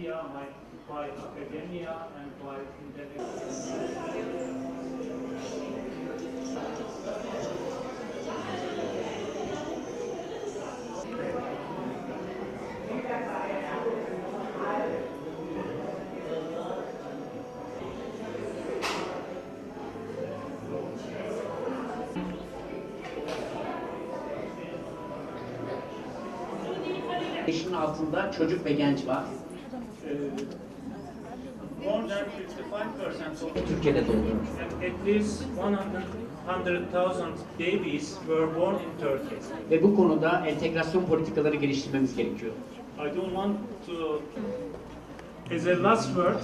Yeah, my, by academia and by yaşın altında çocuk ve genç var. Türkiye'de doğuyor. and at least 100,000 babies were born in Turkey. Ve bu konuda entegrasyon politikaları geliştirmemiz gerekiyor. I don't want to, as a last word,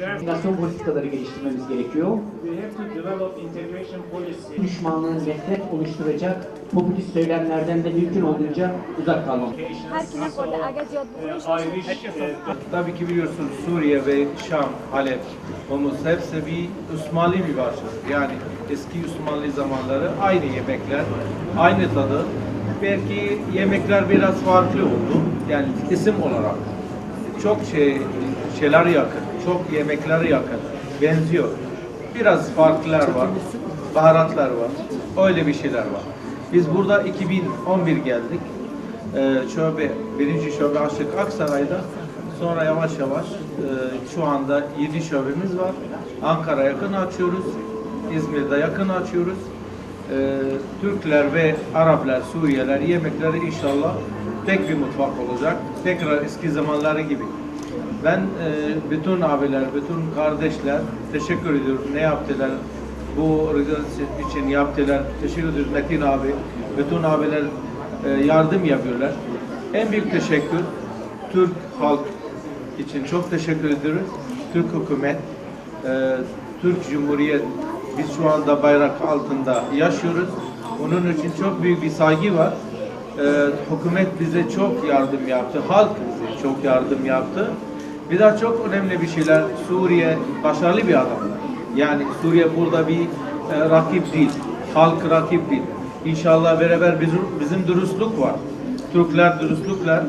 uh, Entegrasyon politikaları geliştirmemiz gerekiyor. we have to develop integration policy. Düşmanlığı nefret oluşturacak popülist söylemlerden de mümkün olduğunca uzak kalmamız. Herkese So, böyle aga diyor. uh, I wish uh, Tabii ki biliyorsunuz Suriye ve Şam, Halep, Homus hepsi bir Osmanlı mübaşır. Yani eski Osmanlı zamanları aynı yemekler, aynı tadı. Belki yemekler biraz farklı oldu. Yani isim olarak. Çok şey, şeyler yakın, çok yemekler yakın, benziyor. Biraz farklılar var, baharatlar var, öyle bir şeyler var. Biz burada 2011 geldik. Ee, şöbe, birinci şöbe açtık Aksaray'da. Sonra yavaş yavaş e, şu anda 7 şubemiz var. Ankara yakın açıyoruz. İzmir'de yakın açıyoruz. Ee, Türkler ve Araplar, Suriyeliler yemekleri inşallah tek bir mutfak olacak. Tekrar eski zamanları gibi. Ben e, bütün abiler, bütün kardeşler teşekkür ediyorum. Ne yaptılar? Bu organizasyon için yaptılar. Teşekkür ediyoruz Metin abi. Bütün abiler e, yardım yapıyorlar. En büyük teşekkür Türk halk için çok teşekkür ediyoruz. Türk hükümet, e, Türk Cumhuriyet biz şu anda bayrak altında yaşıyoruz. Onun için çok büyük bir saygı var. E, hükümet bize çok yardım yaptı. Halk bize çok yardım yaptı. Bir daha çok önemli bir şeyler. Suriye başarılı bir adam. Yani Suriye burada bir e, rakip değil. Halk rakip değil. İnşallah beraber bizim, bizim dürüstlük var. Türkler dürüstlükler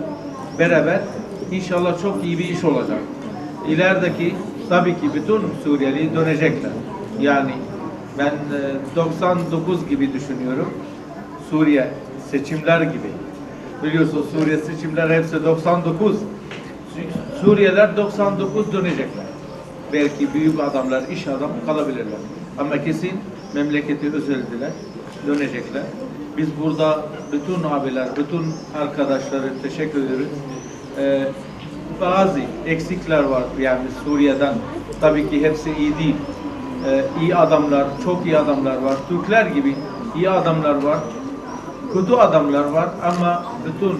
beraber inşallah çok iyi bir iş olacak. İlerideki tabii ki bütün Suriyeli dönecekler. Yani ben e, 99 gibi düşünüyorum. Suriye seçimler gibi. Biliyorsunuz Suriye seçimler hepsi 99. Suriyeler 99 dönecekler. Belki büyük adamlar, iş adamı kalabilirler. Ama kesin memleketi özlediler, dönecekler. Biz burada bütün abiler, bütün arkadaşları teşekkür ediyoruz. Ee, bazı eksikler var yani Suriye'den. Tabii ki hepsi iyi değil. Ee, iyi adamlar, çok iyi adamlar var. Türkler gibi iyi adamlar var. Kötü adamlar var ama bütün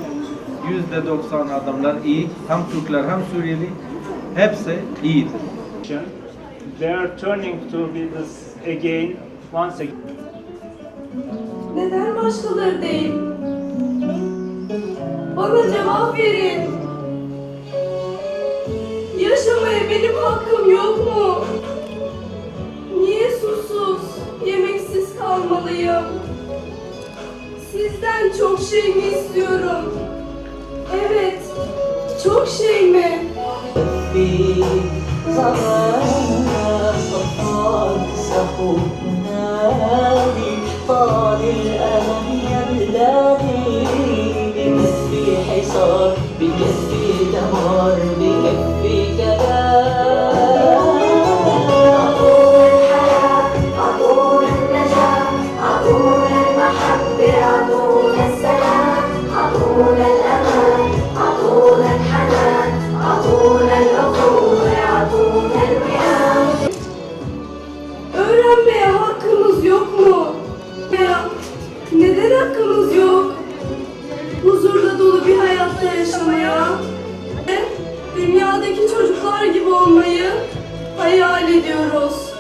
yüzde doksan adamlar iyi. Hem Türkler hem Suriyeli hepsi iyidir. They are turning to be this again, once again. Neden başkaları değil? Bana cevap verin. Yaşamaya benim hakkım yok mu? Niye susuz, yemeksiz kalmalıyım? Sizden çok şey mi istiyorum? Evet, çok şey mi? زمان صفار سحوب نادي طال يا بلادي بكتفي حصار بكتفي دمار بكتفي dünyadaki çocuklar gibi olmayı hayal ediyoruz.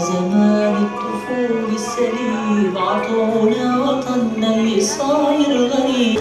زمان الطفول السليم عطونا وطننا صاير غريب